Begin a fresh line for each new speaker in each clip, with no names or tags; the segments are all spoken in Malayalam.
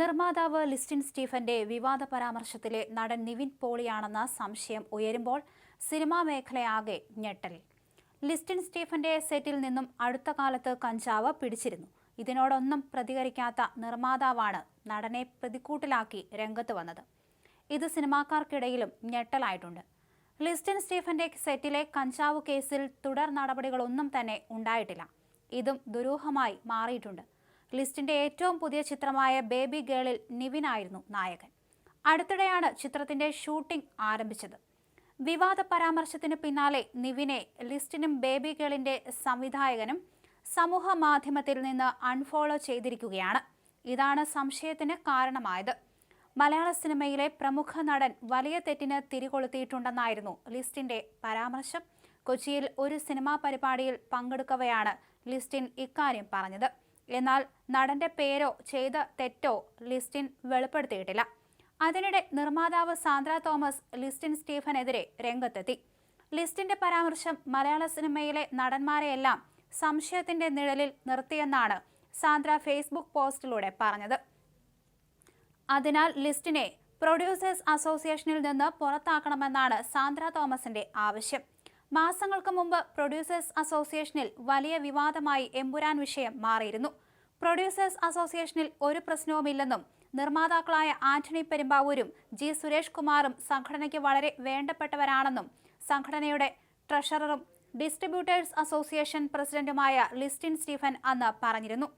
നിർമ്മാതാവ് ലിസ്റ്റിൻ സ്റ്റീഫന്റെ വിവാദ പരാമർശത്തിലെ നടൻ നിവിൻ പോളിയാണെന്ന സംശയം ഉയരുമ്പോൾ സിനിമാ മേഖലയാകെ ഞെട്ടലിൽ ലിസ്റ്റിൻ സ്റ്റീഫന്റെ സെറ്റിൽ നിന്നും അടുത്ത കാലത്ത് കഞ്ചാവ് പിടിച്ചിരുന്നു. ഇതിനോടൊന്നും പ്രതികരിക്കാത്ത നിർമ്മാതാവാണ് നടനെ പ്രതിക്കൂട്ടിലാക്കി രംഗത്ത് വന്നത്. ഇത് സിനിമാക്കാർക്കിടയിലും ഞെട്ടലായിട്ടുണ്ട്. ലിസ്റ്റിൻ സ്റ്റീഫന്റെ സെറ്റിലെ കഞ്ചാവ് കേസിൽ തുടർ നടപടികളൊന്നും തന്നെ ഉണ്ടായിട്ടില്ല. ഇതും ദുരൂഹമായി മാറിയിട്ടുണ്ട്. ലിസ്റ്റിന്റെ ഏറ്റവും പുതിയ ചിത്രമായ ബേബി ഗേളിൽ നിവിൻ ആയിരുന്നു നായകൻ. അടുത്തിടെയാണ് ചിത്രത്തിന്റെ ഷൂട്ടിംഗ് ആരംഭിച്ചത്. വിവാദ പരാമർശത്തിന് പിന്നാലെ നിവിനെ ലിസ്റ്റിനും ബേബി ഗേളിന്റെ സംവിധായകനും സമൂഹ മാധ്യമത്തിൽ നിന്ന് അൺഫോളോ ചെയ്തിരിക്കുകയാണ്. ഇതാണ് സംശയത്തിന് കാരണമായത്. മലയാള സിനിമയിലെ പ്രമുഖ നടൻ വലിയ തെറ്റിന് തിരികൊളുത്തിയിട്ടുണ്ടെന്നായിരുന്നു ലിസ്റ്റിന്റെ പരാമർശം. കൊച്ചിയിൽ ഒരു സിനിമാ പരിപാടിയിൽ പങ്കെടുക്കവെയാണ് ലിസ്റ്റിൻ ഇക്കാര്യം പറഞ്ഞത്. എന്നാൽ നടന്റെ പേരോ ചെയ്ത തെറ്റോ ലിസ്റ്റിൻ വെളിപ്പെടുത്തിയിട്ടില്ല. അതിനിടെ നിർമ്മാതാവ് സാന്ദ്ര തോമസ് ലിസ്റ്റിൻ സ്റ്റീഫനെതിരെ രംഗത്തെത്തി. ലിസ്റ്റിന്റെ പരാമർശം മലയാള സിനിമയിലെ നടന്മാരെയെല്ലാം സംശയത്തിന്റെ നിഴലിൽ നിർത്തിയെന്നാണ് സാന്ദ്ര ഫേസ്ബുക്ക് പോസ്റ്റിലൂടെ പറഞ്ഞത്. അതിനാൽ ലിസ്റ്റിനെ പ്രൊഡ്യൂസേഴ്സ് അസോസിയേഷനിൽ നിന്ന് പുറത്താക്കണമെന്നാണ് സാന്ദ്ര തോമസിന്റെ ആവശ്യം. മാസങ്ങൾക്ക് മുമ്പ് പ്രൊഡ്യൂസേഴ്സ് അസോസിയേഷനിൽ വലിയ വിവാദമായി എമ്പുരാൻ വിഷയം മാറിയിരുന്നു. പ്രൊഡ്യൂസേഴ്സ് അസോസിയേഷനിൽ ഒരു പ്രശ്നവുമില്ലെന്നും നിർമ്മാതാക്കളായ ആന്റണി പെരുമ്പാവൂരും ജി സുരേഷ് കുമാറും സംഘടനയ്ക്ക് വളരെ വേണ്ടപ്പെട്ടവരാണെന്നും സംഘടനയുടെ ട്രഷററും ഡിസ്ട്രിബ്യൂട്ടേഴ്സ് അസോസിയേഷൻ പ്രസിഡന്റുമായ ലിസ്റ്റിൻ സ്റ്റീഫൻ അന്ന് പറഞ്ഞിരുന്നു.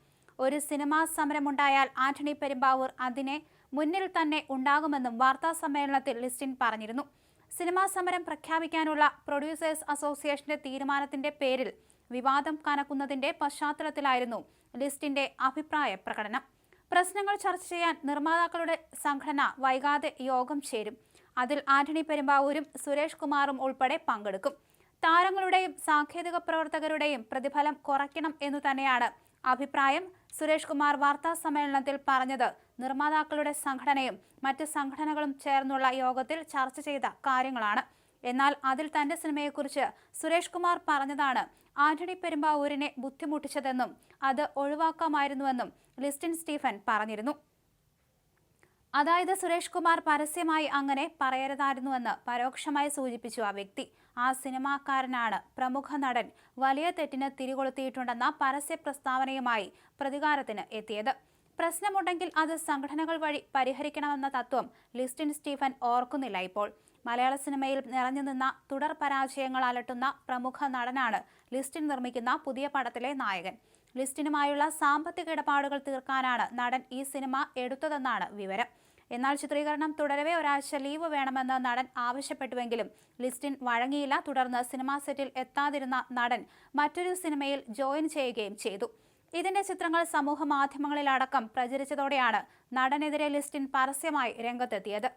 ഒരു സിനിമാ സമരമുണ്ടായാൽ ആന്റണി പെരുമ്പാവൂർ അതിനെ മുന്നിൽ തന്നെ ഉണ്ടാകുമെന്നും വാർത്താ സമ്മേളനത്തിൽ ലിസ്റ്റിൻ പറഞ്ഞിരുന്നു. സിനിമാ സമരം പ്രഖ്യാപിക്കാനുള്ള പ്രൊഡ്യൂസേഴ്സ് അസോസിയേഷന്റെ തീരുമാനത്തിന്റെ പേരിൽ വിവാദം കനക്കുന്നതിന്റെ പശ്ചാത്തലത്തിലായിരുന്നു ലിസ്റ്റിന്റെ അഭിപ്രായ പ്രകടനം. പ്രശ്നങ്ങൾ ചർച്ച ചെയ്യാൻ നിർമ്മാതാക്കളുടെ സംഘടന വൈകാതെ യോഗം ചേരും. അതിൽ ആന്റണി പെരുമ്പാവൂരും സുരേഷ് കുമാറും ഉൾപ്പെടെ പങ്കെടുക്കും. താരങ്ങളുടെയും സാങ്കേതിക പ്രവർത്തകരുടെയും പ്രതിഫലം കുറയ്ക്കണം എന്നു തന്നെയാണ് അഭിപ്രായം സുരേഷ് കുമാർ വാർത്താ സമ്മേളനത്തിൽ പറഞ്ഞത്. നിർമ്മാതാക്കളുടെ സംഘടനയും മറ്റ് സംഘടനകളും ചേർന്നുള്ള യോഗത്തിൽ ചർച്ച ചെയ്ത കാര്യങ്ങളാണ്. എന്നാൽ അതിൽ തന്റെ സിനിമയെക്കുറിച്ച് സുരേഷ് കുമാർ പറഞ്ഞതാണ് ആന്റണി പെരുമ്പാവൂരിനെ ബുദ്ധിമുട്ടിച്ചതെന്നും അത് ഒഴിവാക്കാമായിരുന്നുവെന്നും ലിസ്റ്റിൻ സ്റ്റീഫൻ പറഞ്ഞിരുന്നു. അതായത് സുരേഷ് കുമാർ പരസ്യമായി അങ്ങനെ പറയരുതായിരുന്നുവെന്ന് പരോക്ഷമായി സൂചിപ്പിച്ചു ആ വ്യക്തി. ആ സിനിമാക്കാരനാണ്. പ്രമുഖ നടൻ വലിയ തെറ്റിന് തിരികൊളുത്തിയിട്ടുണ്ടെന്ന പരസ്യ പ്രസ്താവനയുമായി പ്രതികാരത്തിന് എത്തിയത്. പ്രശ്നമുണ്ടെങ്കിൽ അത് സംഘടനകൾ വഴി പരിഹരിക്കണമെന്ന തത്വം ലിസ്റ്റിൻ സ്റ്റീഫൻ ഓർക്കുന്നില്ല ഇപ്പോൾ. മലയാള സിനിമയിൽ നിറഞ്ഞു നിന്ന തുടർ പരാജയങ്ങൾ അലട്ടുന്ന പ്രമുഖ നടനാണ് ലിസ്റ്റിൻ നിർമ്മിക്കുന്ന പുതിയ പടത്തിലെ നായകൻ. ലിസ്റ്റിനുമായുള്ള സാമ്പത്തിക ഇടപാടുകൾ തീർക്കാനാണ് നടൻ ഈ സിനിമ എടുത്തതെന്നാണ് വിവരം. എന്നാൽ ചിത്രീകരണം തുടരവേ ഒരാഴ്ച ലീവ് വേണമെന്ന് നടൻ ആവശ്യപ്പെട്ടുവെങ്കിലും ലിസ്റ്റിൻ വഴങ്ങിയില്ല. തുടർന്ന് സിനിമാ സെറ്റിൽ എത്താതിരുന്ന നടൻ മറ്റൊരു സിനിമയിൽ ജോയിൻ ചെയ്യുകയും ചെയ്തു. ഇതിന്റെ ചിത്രങ്ങൾ സമൂഹ മാധ്യമങ്ങളിലടക്കം പ്രചരിച്ചതോടെയാണ് നടനെതിരെ ലിസ്റ്റിൻ പരസ്യമായി രംഗത്തെത്തിയത്.